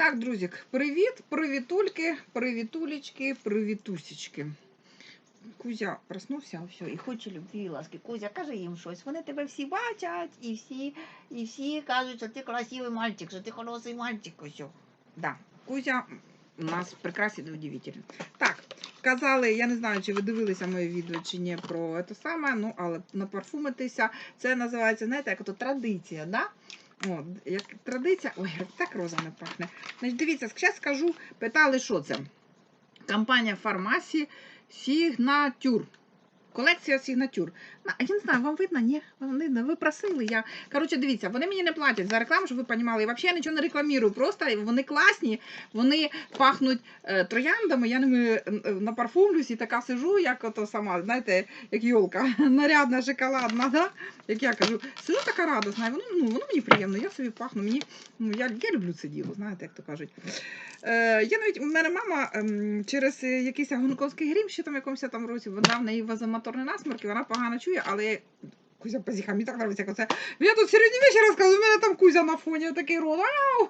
Так, друзі, привіт, привітульки, привітулечки, привітусечки. Кузя проснувся, все, і хоче любві і ласки. Кузя, кажи їм щось. Вони тебе всі бачать, і всі, і всі кажуть, що ти красивий мальчик, що ти хороший мальчик. Ось. Да. Кузя у нас прекрасний і удивительний. Так, казали, я не знаю, чи ви дивилися моє відео чи ні про це саме, ну, але напарфумитися, це називається, знаєте, як то традиція, да? От, як традиція. Ой, так розами пахне. Значить, дивіться, зараз скажу, питали, що це. Компанія фармасі Сігнатюр. Колекція Сігнатюр. Я не знаю, вам видно? Ні, вам видно. Ви просили. Я... Коротше, дивіться, вони мені не платять за рекламу, щоб ви розуміли. Взагалі я нічого не рекламірую. Просто вони класні, вони пахнуть е, трояндами. Я ними е, напарфумлюсь і така сижу, як ото сама, знаєте, як йолка, нарядна, шоколадна, да? як я кажу, сижу така радосна, і воно, ну, воно мені приємно, я собі пахну. Мені, ну, я, я люблю це діло, знаєте, як то кажуть. Е, я навіть, у мене мама ем, через якийсь гонконгський грім, ще там якомусь там році, вона в неї вазомоторний насморк, і вона погано чує, але. Кузя позіха, мені так подобається, як оце. Я тут середньовіччя розказую, у мене там Кузя на фоні, такий рот. Ау!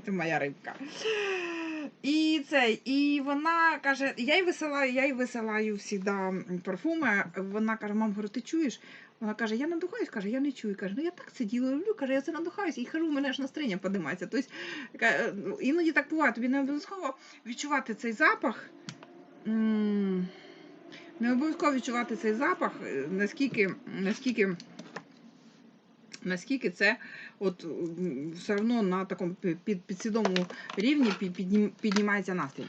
Ти моя рибка. І це, і вона каже, я їй висилаю, я їй висилаю завжди парфуми. Вона каже, мам, говорю, ти чуєш? Вона каже, я надухаюсь, каже, я не чую. Каже, ну я так це діло люблю, каже, я це надухаюсь, і кажу, у мене ж настроєння піднімається. Тобто, іноді так буває, тобі не обов'язково відчувати цей запах. Не обов'язково відчувати цей запах, е, наскільки, наскільки, наскільки це от, все одно на такому під, підсвідомому рівні піднім- піднімається настрій.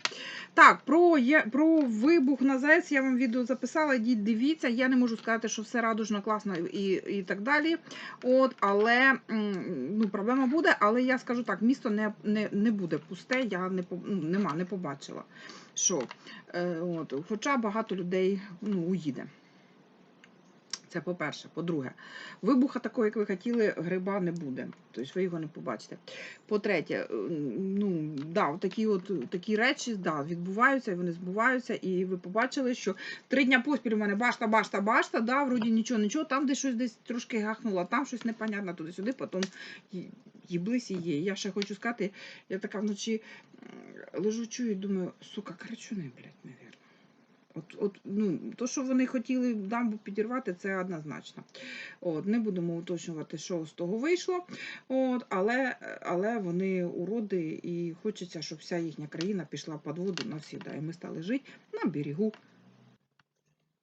Так, про, є, про вибух на ЗАЕС я вам відео записала, йдіть дивіться. Я не можу сказати, що все радужно, класно і, і так далі. От, але ну, проблема буде, але я скажу так, місто не, не, не буде пусте, я не, ну, нема, не побачила. Що, е, от, хоча багато людей ну, уїде. Це по-перше. По-друге, вибуха такого, як ви хотіли, гриба не буде. Тобто ви його не побачите. По-третє, е, ну, да, такі, от, такі речі да, відбуваються, вони збуваються, і ви побачили, що три дня поспіль у мене башта, башта, башта, да, вроді нічого, нічого, там десь щось десь трошки гахнуло, там щось непонятно туди-сюди, потім їблись і є. Я ще хочу сказати, я така вночі лежу, чую і думаю, сука, карачуни, блядь, навірно. От, от, ну, то, що вони хотіли дамбу підірвати, це однозначно. От, не будемо уточнювати, що з того вийшло. От, але, але вони уроди, і хочеться, щоб вся їхня країна пішла під воду навсігда. І ми стали жити на берегу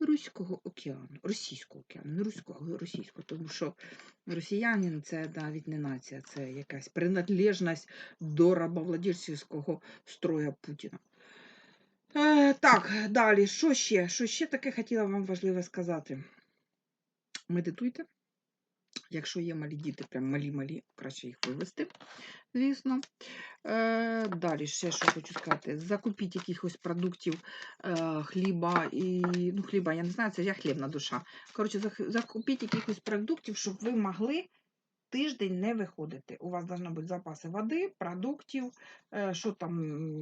Руського океану, Російського океану, не руського, а російського, тому що росіянин це навіть не нація, це якась приналежність до рабовладельчого строя Путіна. Е, так, далі, що ще? Що ще таке хотіла вам важливе сказати? Медитуйте. Якщо є малі діти, прям малі-малі, краще їх вивести, звісно. Е, далі ще що хочу сказати. Закупіть якихось продуктів е, хліба і. Ну, хліба, я не знаю, це я хлібна душа. Коротше, закупіть якихось продуктів, щоб ви могли тиждень не виходити. У вас повинні бути запаси води, продуктів, е, що там,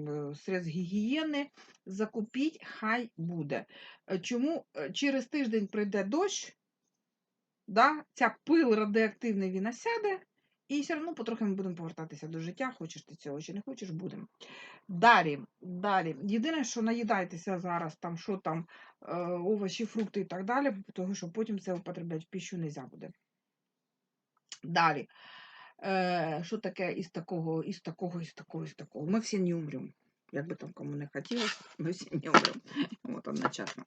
м, средств гігієни. Закупіть, хай буде. Е, Чому Е, через тиждень прийде дощ, да, ця пил радіоактивний він осяде, і все одно потрохи ми будемо повертатися до життя, хочеш ти цього чи не хочеш, будемо. Далі, далі. Єдине, що наїдайтеся зараз, там, що там, е, овочі, фрукти і так далі, тому що потім це употребляти в пищу не можна буде. Далі. Е, що таке із такого, із такого, із такого, із такого? Ми всі не умремо. Як би там кому не хотілося, ми всі не умремо. От одночасно.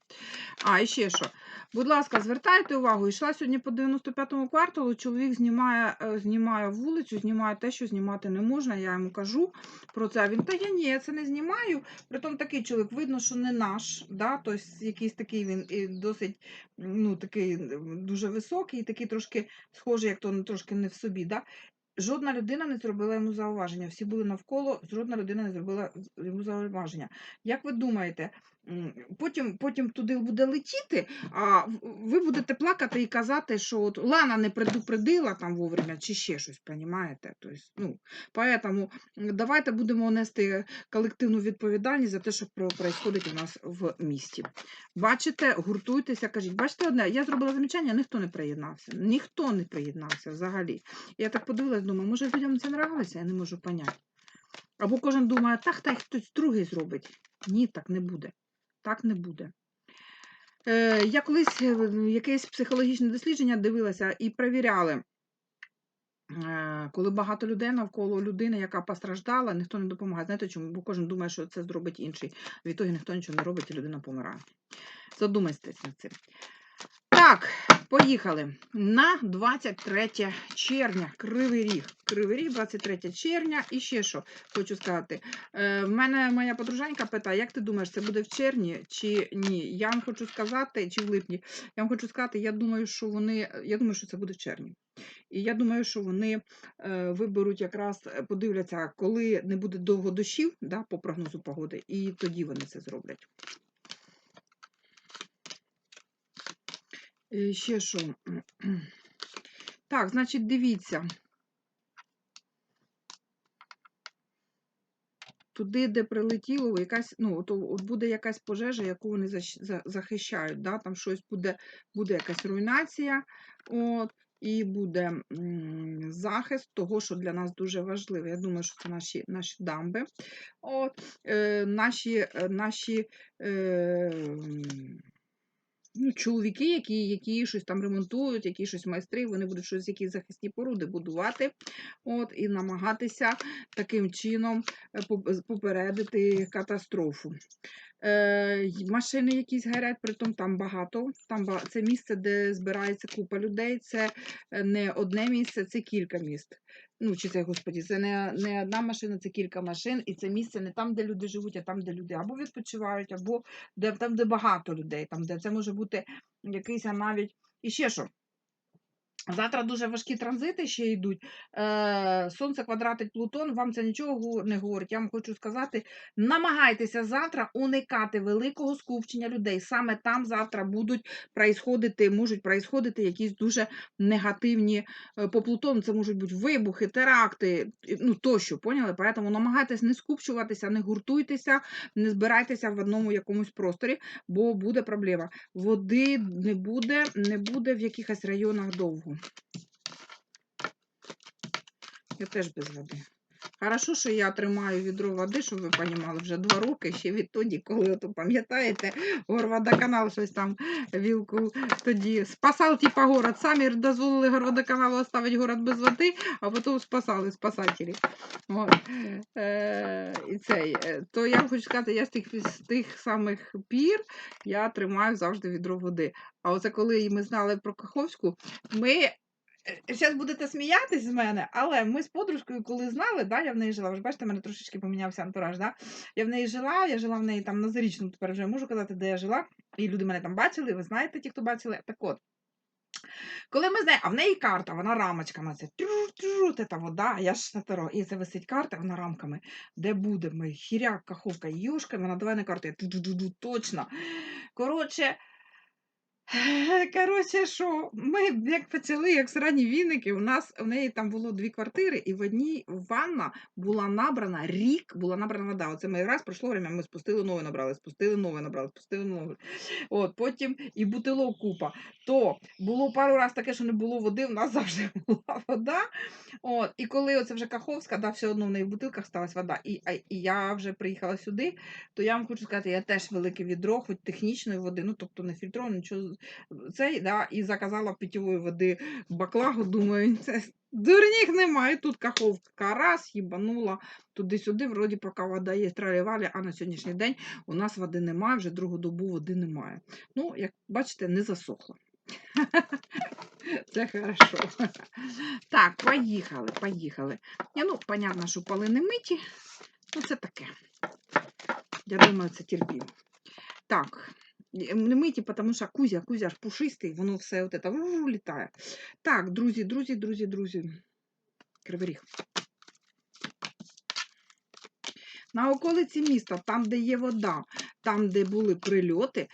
А, і ще що. Будь ласка, звертайте увагу, йшла сьогодні по 95-му кварталу, чоловік знімає, знімає вулицю, знімає те, що знімати не можна. Я йому кажу про це. Він, та я ні, я це не знімаю. Притом такий чоловік, видно, що не наш, да? тобто якийсь такий він і досить ну, такий дуже високий, такий трошки схожий, як то ну, трошки не в собі. Да? Жодна людина не зробила йому зауваження. Всі були навколо, жодна людина не зробила йому зауваження. Як ви думаєте, потім, потім туди буде летіти, а ви будете плакати і казати, що от Лана не предупредила там вовремя чи ще щось, понімаєте? Тобто, ну, поэтому давайте будемо нести колективну відповідальність за те, що відбувається у нас в місті. Бачите, гуртуйтеся, кажіть, бачите одне, я зробила замічання, ніхто не приєднався. Ніхто не приєднався взагалі. Я так подивилась, думаю, може людям це нравилося, я не можу поняти. Або кожен думає, так, та хтось другий зробить. Ні, так не буде. Так не буде. Е, я колись е, якесь психологічне дослідження дивилася і перевіряли. Е, Коли багато людей навколо людини, яка постраждала, ніхто не допомагає. Знаєте чому? Бо кожен думає, що це зробить інший. Відтоді ніхто нічого не робить, і людина помирає. Задумайтесь над цим. Так, поїхали. На 23 червня. Кривий ріг. Кривий ріг, 23 червня. І ще що хочу сказати. Е, в мене моя подружанька питає, як ти думаєш, це буде в червні чи ні? Я вам хочу сказати, чи в липні. Я вам хочу сказати, я думаю, що вони. Я думаю, що це буде в червні. І я думаю, що вони е, виберуть якраз, е, подивляться, коли не буде довго дощів, да, по прогнозу погоди, і тоді вони це зроблять. Ще що? Так, значить, дивіться. Туди, де прилетіло, якась, ну, от, от буде якась пожежа, яку вони защ- за- захищають. Да? Там щось буде, буде якась руйнація, от, і буде м, захист того, що для нас дуже важливо. Я думаю, що це наші, наші дамби. От, е, наші, е, наші е, ну, чоловіки, які, які щось там ремонтують, які щось майстри, вони будуть щось, якісь захисні породи будувати от, і намагатися таким чином е, попередити катастрофу. Е, машини якісь горять, притом там багато. Там ба- це місце, де збирається купа людей. Це е, не одне місце, це кілька міст. Ну, чи це, господі, це не, не одна машина, це кілька машин, і це місце не там, де люди живуть, а там, де люди або відпочивають, або де, там, де багато людей, там, де це може бути якийсь навіть і ще що. Завтра дуже важкі транзити ще йдуть. Е, Сонце квадратить Плутон, вам це нічого не говорить. Я вам хочу сказати, намагайтеся завтра уникати великого скупчення людей. Саме там завтра будуть происходити, можуть происходити якісь дуже негативні е, по Плутону. Це можуть бути вибухи, теракти, ну тощо, поняли? Поэтому намагайтесь не скупчуватися, не гуртуйтеся, не збирайтеся в одному якомусь просторі, бо буде проблема. Води не буде, не буде в якихось районах довго. Я теж без води. Хорошо, що я тримаю відро води, щоб ви розуміли, вже два роки, ще відтоді, коли ото пам'ятаєте, Горводоканал щось там вілку тоді спасав, типа город. Самі дозволили Горводоканалу оставити город без води, а потім спасали спасателі. От. Е, е, то я хочу сказати, я з тих, з тих самих пір я тримаю завжди відро води. А оце коли ми знали про Каховську, ми Зараз будете сміятись з мене, але ми з подружкою, коли знали, да, я в неї жила. Ви ж бачите, в мене трошечки помінявся антураж. Да? Я в неї жила, я жила в неї там на зарічному, тепер вже можу казати, де я жила. І люди мене там бачили, ви знаєте, ті, хто бачили. Так от. Коли ми знаємо, а в неї карта, вона рамочками, це та вода, я ж на таро. І це висить карта, вона рамками, де буде ми, хіряк, каховка, юшка, вона давай на карту, я точно. Коротше, Коротше, що ми як почали, як срані віники, у нас у неї там було дві квартири, і в одній ванна була набрана рік, була набрана вода. Оце ми раз пройшло время, ми спустили нове набрали, спустили нове набрали, спустили нове. От, потім і бутилок купа. То було пару разів таке, що не було води, у нас завжди була вода. От, і коли оце вже Каховська, да, все одно в неї в бутилках сталася вода. І, і я вже приїхала сюди, то я вам хочу сказати, я теж велике відро, хоч технічної води, ну тобто не фільтровано, нічого цей, да, і заказала питьової води баклагу. Думаю, це дурніх немає. Тут каховка раз, їбанула туди-сюди, вроді поки вода є, тралівалі, а на сьогоднішній день у нас води немає, вже другу добу води немає. Ну, як бачите, не засохло. Це хорошо. Так, поїхали, поїхали. Ну, понятно, що поли не миті. Ну, це таке. Я думаю, це терпімо. Так, не миті, тому що кузя, кузя ж пушистий, воно все от это літає. Так, друзі, друзі, друзі, друзі. Кривий. На околиці міста, там, де є вода, там, де були прильоти,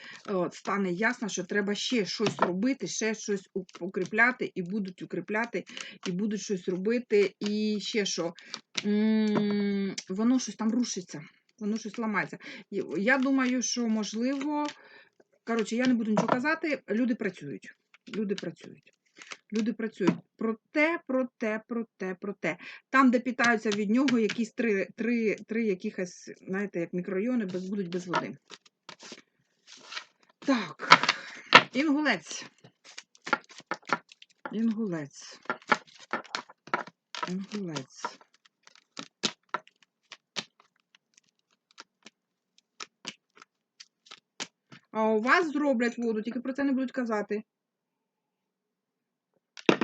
стане ясно, що треба ще щось робити, ще щось укріпляти, і будуть укріпляти, і будуть щось робити, і ще що. Воно щось там рушиться, воно щось ламається. Я думаю, що можливо. Коротше, я не буду нічого казати, люди працюють. Люди працюють. Люди працюють. Проте, проте, проте, проте. Там, де питаються від нього якісь три, три, три якихось, знаєте, як мікрорайони, без, будуть без води. Так, інгулець. Інгулець. Інгулець. А у вас зроблять воду, тільки про це не будуть казати.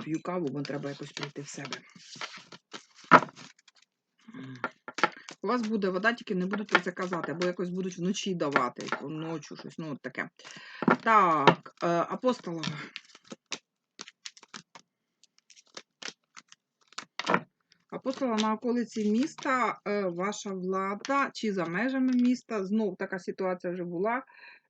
П'ю каву, бо треба якось прийти в себе. У вас буде вода, тільки не будуть про це казати, або якось будуть вночі давати, ночі щось, ну от таке. Так, е, апостолова. Апостола на околиці міста, е, ваша влада чи за межами міста, знов така ситуація вже була.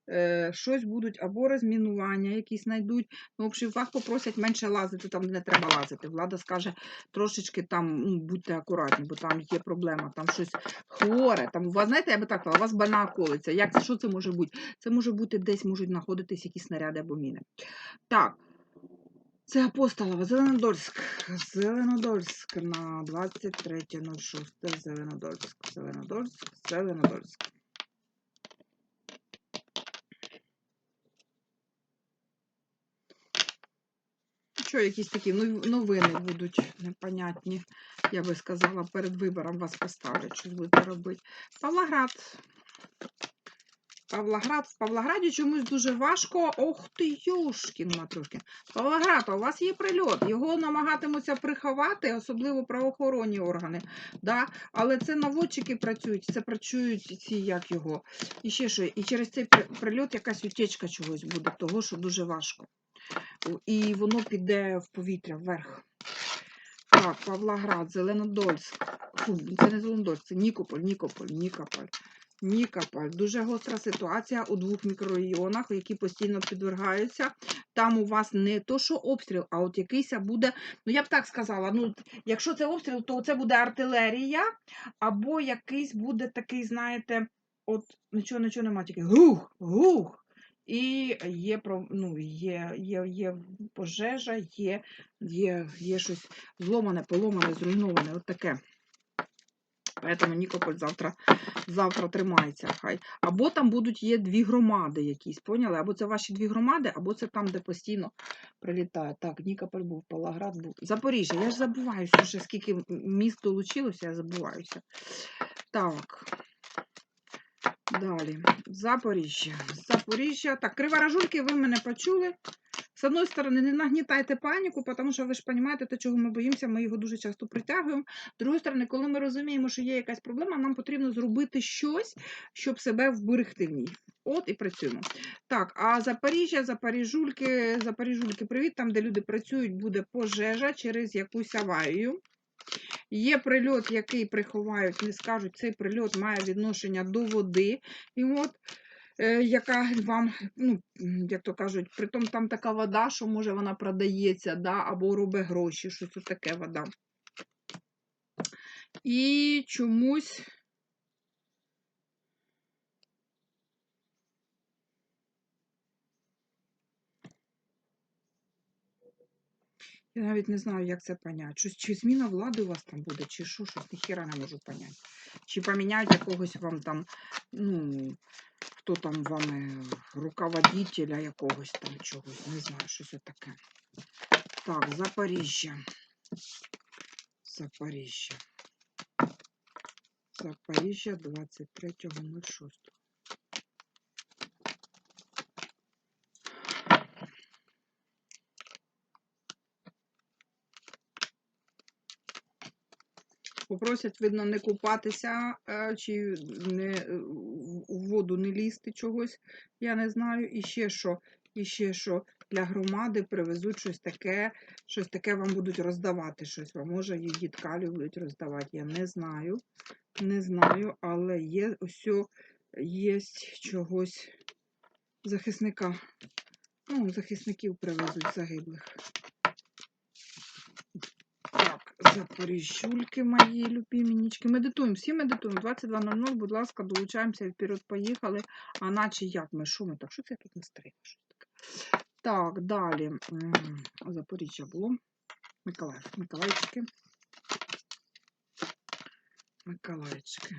Е, Щось будуть або розмінування, якісь знайдуть. Ну, в вас попросять менше лазити там, не треба лазити. Влада скаже, трошечки там ну, будьте акуратні, бо там є проблема, там щось хворе. Там у вас, знаєте, я би так сказала, у вас больна околиця. Як що це може бути? Це може бути десь можуть знаходитись якісь снаряди або міни. Так. Це Апостолова, Зеленодольськ. Зеленодольськ на 23.06. Зеленодольськ. Зеленодольськ. Зеленодольськ. Що, якісь такі новини будуть непонятні, я би сказала, перед вибором вас поставлять, щось будете робити. Павлоград. Павлоград. В Павлограді чомусь дуже важко. Ох ти, юшкін матрошкін. Павлоград, у вас є прильот. Його намагатимуться приховати, особливо правоохоронні органи. Да? Але це наводчики працюють, це працюють ці, як його. І ще що, і через цей прильот якась утечка чогось буде, того, що дуже важко. І воно піде в повітря вверх. Так, Павлоград, Зеленодольськ. Фу, це не Зеленодольськ, це Нікополь, Нікополь, Нікополь. Нікополь. Дуже гостра ситуація у двох мікрорайонах, які постійно підвергаються. Там у вас не то, що обстріл, а от якийсь буде. Ну, я б так сказала, ну, якщо це обстріл, то це буде артилерія, або якийсь буде такий, знаєте, от нічого, нічого нема, тільки гух, гух. І є, ну, є, є, є пожежа, є, є, є щось зломане, поломане, зруйноване, от таке. Поэтому Нікополь завтра, завтра тримається хай. Або там будуть є дві громади якісь, поняли? Або це ваші дві громади, або це там, де постійно прилітає. Так, Нікополь був, Павлоград був. Запоріжжя, я ж забуваюся вже, скільки міст долучилося, я забуваюся. Так. Далі. Запоріжжя. Запоріжжя. Так, криворожульки, ви мене почули. З одної сторони, не нагнітайте паніку, тому що ви ж розумієте, те, чого ми боїмося, ми його дуже часто притягуємо. З другої сторони, коли ми розуміємо, що є якась проблема, нам потрібно зробити щось, щоб себе вберегти в ній. От і працюємо. Так, а Запоріжжя, Запоріжульки, Запоріжульки, привіт, там, де люди працюють, буде пожежа через якусь аварію. Є прильот, який приховають, не скажуть, цей прильот має відношення до води. І от е, яка вам, ну, як то кажуть, притом там така вода, що може вона продається, да, або робить гроші, що це таке вода. І чомусь. Я навіть не знаю, як це поняти. Щось, чи зміна влади у вас там буде, чи що, щось ніхіра не можу поняти. Чи поміняють якогось вам там, ну, хто там вами, руководителя якогось там чогось, не знаю, щось таке. Так, Запоріжжя. Запоріжжя. Запоріжжя 23.06. Попросять, видно, не купатися е, чи не, е, в у воду не лізти чогось, я не знаю. І ще що, і ще що для громади привезуть щось таке, щось таке вам будуть роздавати щось. Вам може і діткалі будуть роздавати. Я не знаю. Не знаю, але є ось є чогось захисника. Ну, захисників привезуть загиблих. Так, запоріжжульки мої любименечки. Медитуємо, всі медитуємо. 22.00, будь ласка, долучаємося, і вперед поїхали. А наче як ми? Що ми так? Що це я тут це таке? Так, далі. Запоріжжя було. Миколаїв. Миколаївчики. Миколаївчики.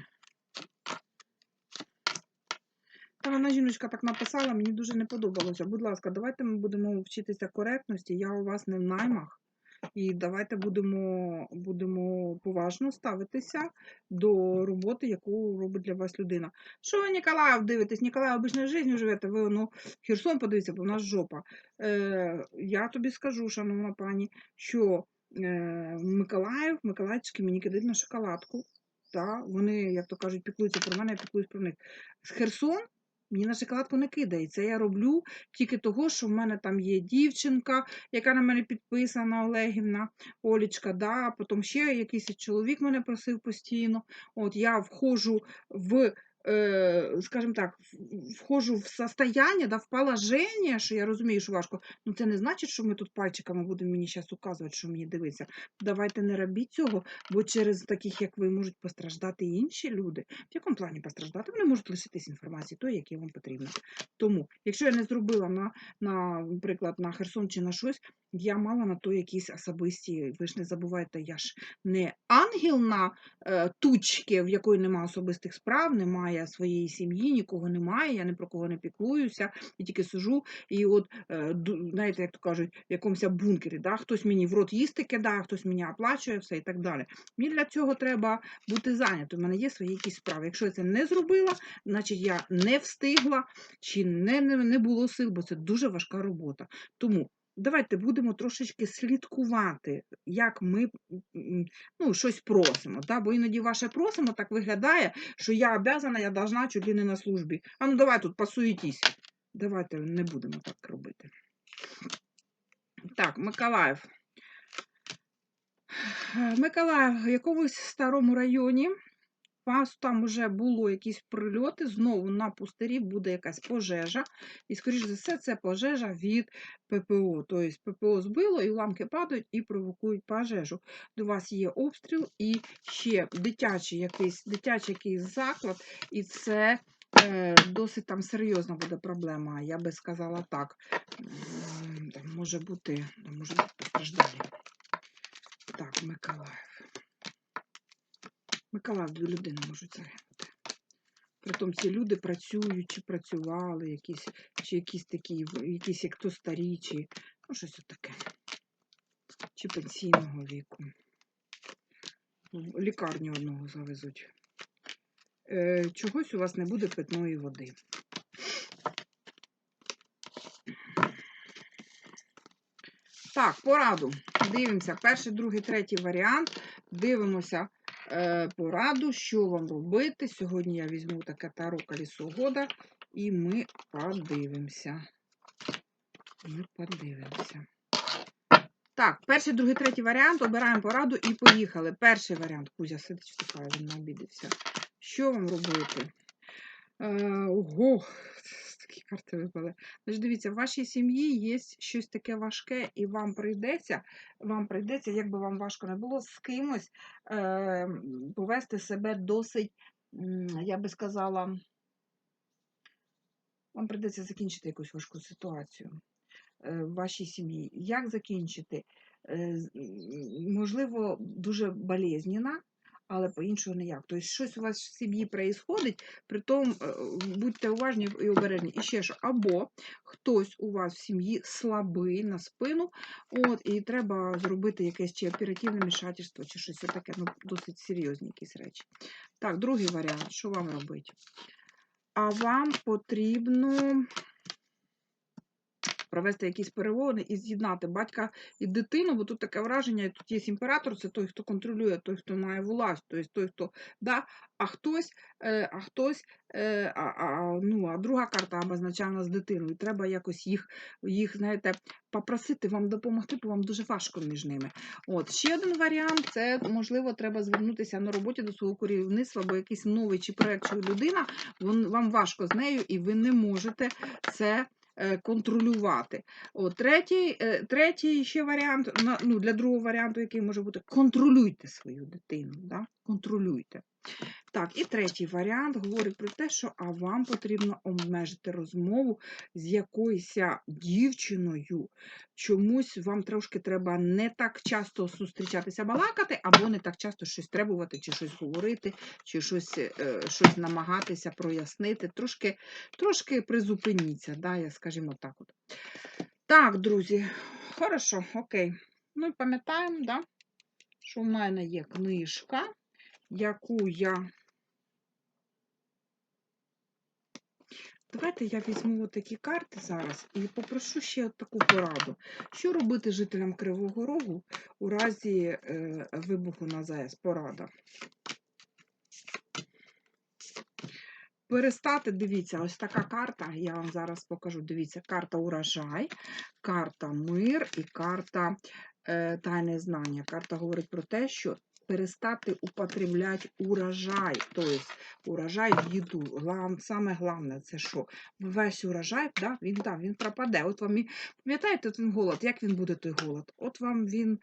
Та вона жіночка так написала, мені дуже не подобалося. Будь ласка, давайте ми будемо вчитися коректності. Я у вас не в наймах. І давайте будемо, будемо поважно ставитися до роботи, яку робить для вас людина. Що ви Ніколаїв дивитесь? Ніколаїв обичною життю живете, ви ну, Херсон подивіться, бо в нас жопа. Е, я тобі скажу, шановна пані, що е, Миколаїв, Миколаївчики мені кидають на шоколадку. Та, вони, як то кажуть, піклуються про мене, я піклуюсь про них. Херсон мені на шоколадку не кидається. Я роблю тільки того, що в мене там є дівчинка, яка на мене підписана, Олегівна, Олічка, да, потім ще якийсь чоловік мене просив постійно. От я входжу в, скажімо так, в- входжу в состояние, да, в положення, що я розумію, що важко. Ну це не значить, що ми тут пальчиками будемо мені зараз указувати, що мені дивитися. Давайте не робіть цього, бо через таких, як ви, можуть постраждати інші люди. В якому плані постраждати? Вони можуть лишитись інформації, тої, які вам потрібно. Тому, якщо я не зробила на, на, наприклад, на Херсон чи на щось, я мала на то якісь особисті. Ви ж не забувайте, я ж не ангел на е, тучки, в якої немає особистих справ, немає своєї сім'ї, нікого немає, я ні про кого не піклуюся, і тільки сижу, і от, е, знаєте, як то кажуть, в якомусь бункері, да? хтось мені в рот їсти кидає, хтось мені оплачує, все і так далі. Мені для цього треба бути зайнятою. У мене є свої якісь справи. Якщо я це не зробила, значить я не встигла чи не, не, не було сил, бо це дуже важка робота. Тому давайте будемо трошечки слідкувати, як ми ну, щось просимо. Да? Бо іноді ваше просимо так виглядає, що я обязана, я должна чуть ли не на службі. А ну давай тут посуетись. Давайте не будемо так робити. Так, Миколаїв. Миколаїв в якомусь старому районі. Вас там вже було якісь прильоти, знову на пустирі буде якась пожежа. І, скоріш за все, це пожежа від ППО. Тобто ППО збило, і уламки падають і провокують пожежу. До вас є обстріл і ще дитячий якийсь, дитячий якийсь заклад, і це е, досить там серйозна буде проблема. Я би сказала так. Там може бути, може бути постраждалі. Так, Миколаїв. Миколаїв дві людини можуть загинути. Притом ці люди працюють, чи працювали, якісь, чи якісь такі, якісь як то старі, чи ну, щось таке. Чи пенсійного віку. Лікарню одного завезуть. Е, чогось у вас не буде питної води. Так, пораду. Дивимося. Перший, другий, третій варіант. Дивимося пораду, що вам робити. Сьогодні я візьму таке таро колесо года і ми подивимося. Ми подивимося. Так, перший, другий, третій варіант. Обираємо пораду і поїхали. Перший варіант. Кузя сидить, втикає, він обідився. Що вам робити? Е, ого, такі карти випали. Значить, дивіться, в вашій сім'ї є щось таке важке, і вам прийдеться, вам прийдеться, як би вам важко не було, з кимось е, повести себе досить, я би сказала, вам прийдеться закінчити якусь важку ситуацію е, в вашій сім'ї. Як закінчити? Е, Можливо, дуже болезненно, але по-іншому ніяк. Тобто щось у вас в сім'ї происходить, притом е, будьте уважні і обережні. І ще що, або хтось у вас в сім'ї слабий на спину, от, і треба зробити якесь чи оперативне вмішательство, чи щось таке, ну, досить серйозні якісь речі. Так, другий варіант, що вам робити? А вам потрібно провести якісь перемовини і з'єднати батька і дитину, бо тут таке враження, і тут є імператор, це той, хто контролює, той, хто має власть, тобто той, хто да, а хтось, е, а хтось, е, а, а, ну, а друга карта обозначає нас дитиною. Треба якось їх, їх, знаєте, попросити вам допомогти, бо вам дуже важко між ними. От ще один варіант це можливо треба звернутися на роботі до свого керівництва, бо якийсь новий чи проект чи людина, вам важко з нею, і ви не можете це контролювати. От, третій, е, третій ще варіант, ну, для другого варіанту, який може бути, контролюйте свою дитину. Да? Контролюйте. Так, і третій варіант говорить про те, що а вам потрібно обмежити розмову з якоюсь дівчиною. Чомусь вам трошки треба не так часто зустрічатися, балакати, або не так часто щось требувати, чи щось говорити, чи щось, е, щось намагатися прояснити. Трошки, трошки призупиніться, да, я скажімо так. От. Так, друзі, хорошо, окей. Ну і пам'ятаємо, да, що в мене є книжка, яку я. Давайте я візьму такі карти зараз і попрошу ще таку пораду. Що робити жителям Кривого Рогу у разі е, вибуху на ЗАЕС? Порада. Перестати, дивіться, ось така карта, я вам зараз покажу. Дивіться, карта урожай, карта мир і карта е, тайне знання. Карта говорить про те, що перестати употребляти урожай, тобто урожай їду. Саме головне, це що? Весь урожай, да, він да, він пропаде. От вам і пам'ятаєте, він голод, як він буде той голод? От вам він,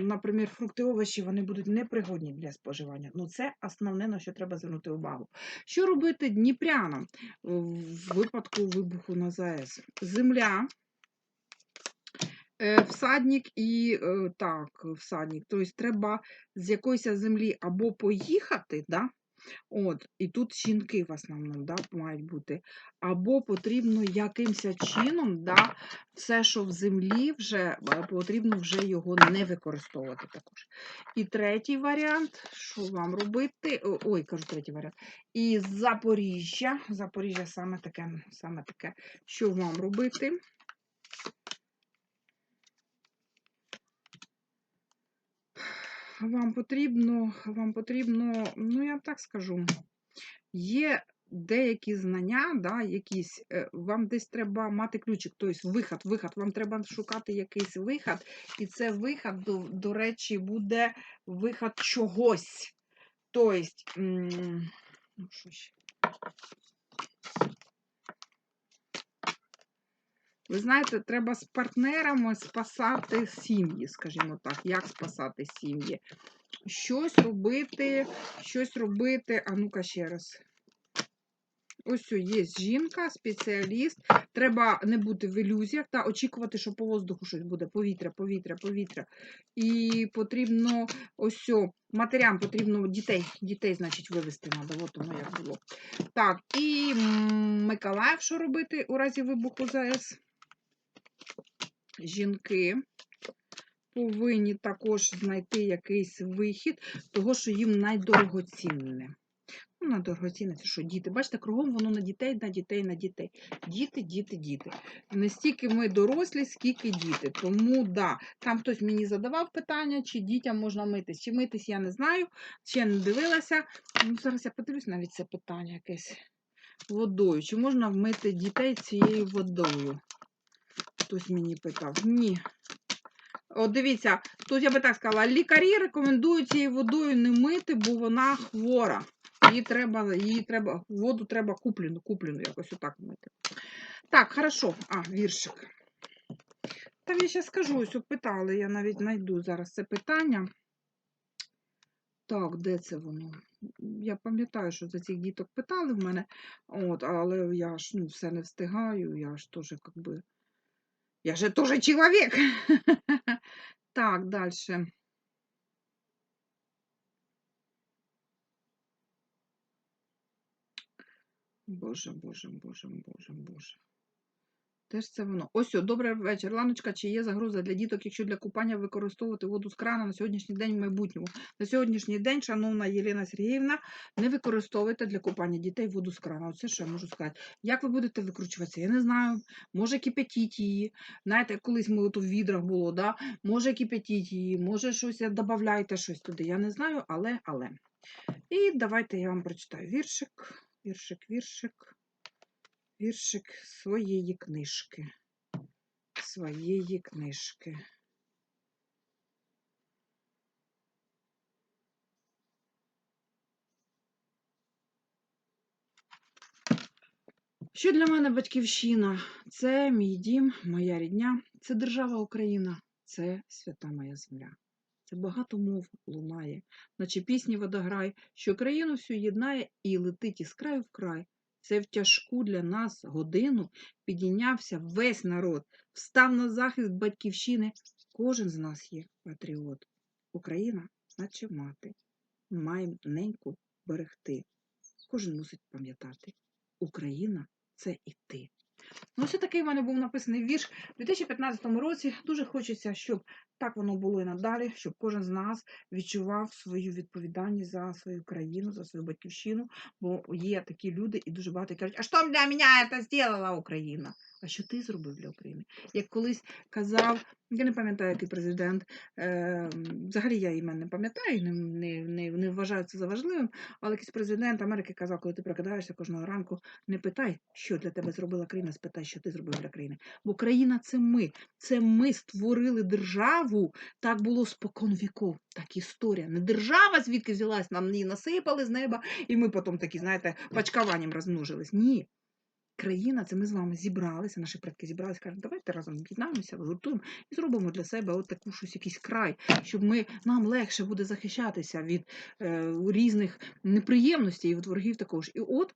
наприклад, фрукти, овочі, вони будуть непригодні для споживання. Ну це основне, на що треба звернути увагу. Що робити дніпрянам в випадку вибуху на ЗАЕС? Земля. Е, Всадник і е, так, всадник. Тобто треба з якоїсь землі або поїхати, да? От, і тут жінки в основному да, мають бути, або потрібно якимось чином, да, все, що в землі, вже е, потрібно вже його не використовувати також. І третій варіант, що вам робити? Ой, кажу третій варіант. І Запоріжжя. Запоріжжя саме таке, саме таке, що вам робити? Вам потрібно, вам потрібно, ну я так скажу, є деякі знання, да, якісь, е, вам десь треба мати ключик, тобто вихід, вихід, вам треба шукати якийсь вихід, і це вихід, до, до речі, буде вихід чогось. Тобто, ну, що ще? Ви знаєте, треба з партнерами спасати сім'ї, скажімо так, як спасати сім'ї. Щось робити, щось робити. А ну-ка ще раз. Ось є жінка, спеціаліст. Треба не бути в ілюзіях та очікувати, що по воздуху щось буде. Повітря, повітря, повітря. І потрібно ось матерям потрібно дітей, дітей, значить, вивезти треба. От воно як було. Так, і Миколаїв, що робити у разі вибуху ЗАЕС? Жінки повинні також знайти якийсь вихід, того, що їм найдорогоцінне. Ну, на це що діти. Бачите, кругом воно на дітей, на дітей, на дітей. Діти, діти, діти. Не стільки ми дорослі, скільки діти. Тому, да, там хтось мені задавав питання, чи дітям можна митись. Чи митись, я не знаю, ще не дивилася. Ну, Зараз я подивлюсь навіть це питання якесь водою. Чи можна вмити дітей цією водою? Хтось мені питав. Ні. От дивіться, тут я би так сказала, лікарі рекомендують цією водою не мити, бо вона хвора. Її треба, її треба, воду треба куплену, куплену якось отак мити. Так, хорошо. А, віршик. Там я ще скажу, ось питали, я навіть знайду зараз це питання. Так, де це воно? Я пам'ятаю, що за цих діток питали в мене, от, але я ж ну, все не встигаю, я ж теж як би. Я же тоже человек. Так, дальше. Боже, боже, боже, боже, боже. Теж це воно. Ось, добрий вечір. Ланочка, чи є загроза для діток, якщо для купання використовувати воду з крана на сьогоднішній день в майбутньому? На сьогоднішній день, шановна Єлена Сергіївна, не використовуйте для купання дітей воду з крана. Оце що я можу сказати. Як ви будете викручуватися? Я не знаю. Може кипятіть її. Знаєте, колись ми у відрах було, да? може кипятіть її, може щось додавайте щось туди. Я не знаю, але, але. І давайте я вам прочитаю віршик, віршик, віршик віршик своєї книжки. Своєї книжки. Що для мене батьківщина? Це мій дім, моя рідня, це держава Україна, це свята моя земля. Це багато мов лунає, наче пісні водограй, що країну всю єднає і летить із краю в край. Це в тяжку для нас годину підійнявся весь народ, встав на захист батьківщини. Кожен з нас є патріот. Україна, наче мати, має неньку берегти. Кожен мусить пам'ятати. Україна це і ти. Ну, ось такий в мене був написаний вірш у 2015 році. Дуже хочеться, щоб так воно було і надалі, щоб кожен з нас відчував свою відповідальність за свою країну, за свою батьківщину. Бо є такі люди, і дуже багато кажуть, а що для мене це зробила Україна? А що ти зробив для України? Як колись казав, я не пам'ятаю, який президент, е, взагалі я імен не пам'ятаю, не, не, не, не вважаю це за важливим, але якийсь президент Америки казав, коли ти прокидаєшся кожного ранку, не питай, що для тебе зробила країна, спитай, що ти зробив для країни. Бо країна це ми. Це ми створили державу. Так було спокон віков. Так історія. Не держава, звідки взялась, нам її насипали з неба, і ми потім такі, знаєте, пачкаванням розмножились. Ні. Країна, це ми з вами зібралися, наші предки зібралися, кажуть, давайте разом об'єднаємося, готуємо і зробимо для себе от таку щось, якийсь край, щоб ми, нам легше буде захищатися від е, різних неприємностей і від ворогів також. І от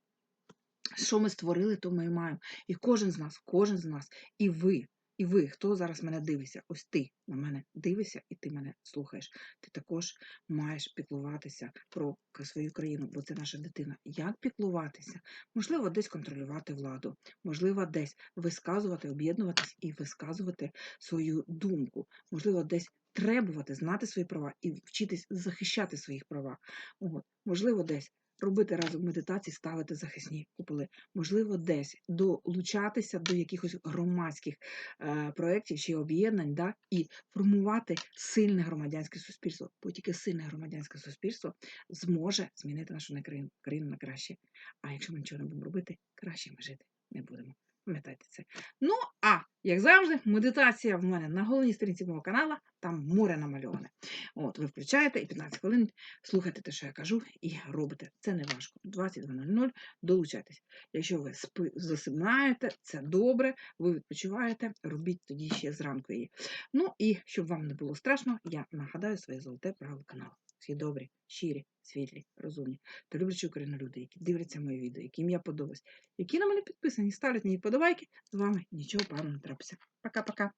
що ми створили, то ми і маємо. І кожен з нас, кожен з нас, і ви, і ви, хто зараз мене дивиться, ось ти на мене дивишся, і ти мене слухаєш. Ти також маєш піклуватися про свою країну, бо це наша дитина. Як піклуватися? Можливо, десь контролювати владу, можливо, десь висказувати, об'єднуватись і висказувати свою думку, можливо, десь требувати, знати свої права і вчитись захищати своїх права. От, можливо, десь робити разом медитації, ставити захисні куполи, можливо, десь долучатися до якихось громадських е, проєктів чи об'єднань, да, і формувати сильне громадянське суспільство. Бо тільки сильне громадянське суспільство зможе змінити нашу на країну, країну на краще. А якщо ми нічого не будемо робити, краще ми жити не будемо. Пам'ятайте це. Ну, а як завжди, медитація в мене на головній сторінці мого каналу, там море намальоване. От, ви включаєте і 15 хвилин слухайте те, що я кажу, і робите. Це не важко. 22.00 долучайтесь. Якщо ви спи, засинаєте, це добре, ви відпочиваєте, робіть тоді ще зранку її. Ну і щоб вам не було страшно, я нагадаю своє золоте правило каналу. Всі добрі, щирі, світлі, розумні та люблячі Україну люди, які дивляться мої відео, яким я подобаюсь, які на мене підписані, ставлять мені подобайки, з вами нічого поганого не трапиться. Пока-пока.